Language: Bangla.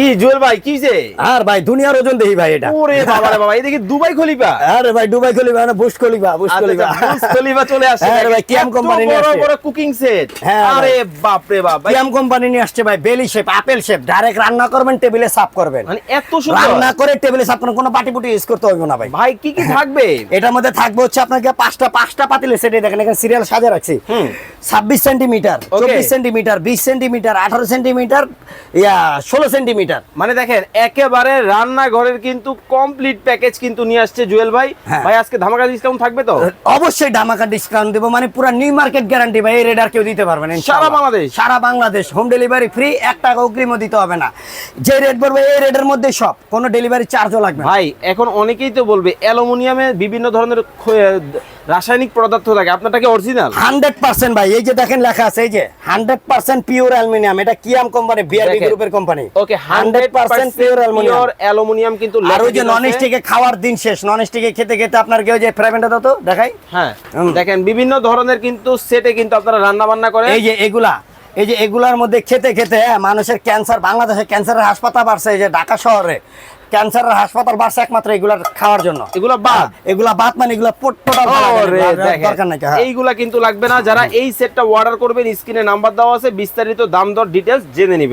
কি জুয়েল ভাই কি যে আর ভাই দুনিয়ার ওজন দেখি ভাই এটা। ওরে বাবা রে বাবা এদিকে দুবাই খলিফা। আরে ভাই দুবাই খলিফা মানে বুশ খলিফা বুশ আচ্ছা, খলিফা। আচ্ছা, বুর্জ খলিফা চলে আসছে হ্যাঁ রে ভাই, কিয়াম company নিয়ে আসছে। বড় কুকিং সেট আরে বাপ রে বাপ কিয়াম কোম্পানি নিয়ে আসছে ভাই belly shape apple shape direct রান্না করবেন টেবিলে সার্ভ করবেন। মানে এত সুন্দর। রান্না করে টেবিলে সার্ভ করবেন কোনো পাটি পুটি ইউজ করতে হবে না ভাই। ভাই কি কি থাকবে? এটার মধ্যে থাকবে হচ্ছে আপনাকে পাঁচটা পাঁচটা পাতিলে সেটে দেখেন এখানে সিরিয়াল সাজা রাখছি। হুম। ছাব্বিশ সেন্টিমিটার Okay. চব্বিশ সেন্টিমিটার বিশ সেন্টিমিটার আঠারো সেন্টিমিটার ইয়া ষোলো সেন্টিমিটার মানে দেখেন একেবারে রান্নাঘরের কিন্তু কমপ্লিট প্যাকেজ কিন্তু নিয়ে আসছে জুয়েল ভাই। হ্যাঁ। ভাই আজকে ধামাকা ডিসকাউন্ট থাকবে তো? অবশ্যই ধামাকা ডিসকাউন্ট দেবো। মানে পুরো নিউ মার্কেট গ্যারান্টি ভাই এই রেট আর কেউ দিতে পারবে না সারা বাংলাদেশ? সারা বাংলাদেশ। হোম ডেলিভারি ফ্রি এক টাকা অগ্রিমও দিতে হবে না। যে রেট পড়বে এই রেটের মধ্যে সব। কোনো ডেলিভারি চার্জও লাগবে ভাই এখন অনেকেই তো বলবে অ্যালুমিনিয়ামে বিভিন্ন ধরনের রাসায়নিক পদার্থ থাকে আপনারটা কি অরিজিনাল হান্ড্রেড পার্সেন্ট ভাই এই যে দেখেন লেখা আছে এই যে হান্ড্রেড পার্সেন্ট পিওর অ্যালুমিনিয়াম এটা কিয়াম কোম্পানি বিআরবি গ্রুপের company okay hundred percent pure aluminium pure aluminium কিন্তু আর ওই যে লেখা নন স্টিকে খাওয়ার দিন শেষ নন স্টিকে খেতে খেতে আপনার কেউ যে ফ্রাইভেনটা দাও তো দেখাই। হ্যাঁ দেখেন বিভিন্ন ধরনের কিন্তু সেটে কিন্তু আপনারা রান্না বান্না করেন এই যে এগুলা এই যে এগুলার মধ্যে খেতে খেতে হ্যাঁ, মানুষের ক্যান্সার বাংলাদেশে ক্যান্সারের হাসপাতাল বাড়ছে এই যে ঢাকা শহরে। ক্যান্সারের হাসপাতাল বাড়ছে একমাত্র এগুলার খাওয়ার জন্য এগুলো বাদ হ্যাঁ, এগুলা বাদ মানে এগুলা। দরকার নাই হ্যাঁ। এইগুলা কিন্তু লাগবে না যারা এই সেটটা অর্ডার করবেন স্ক্রিনে নাম্বার দেওয়া আছে বিস্তারিত দাম দর ডিটেলস জেনে নিবেন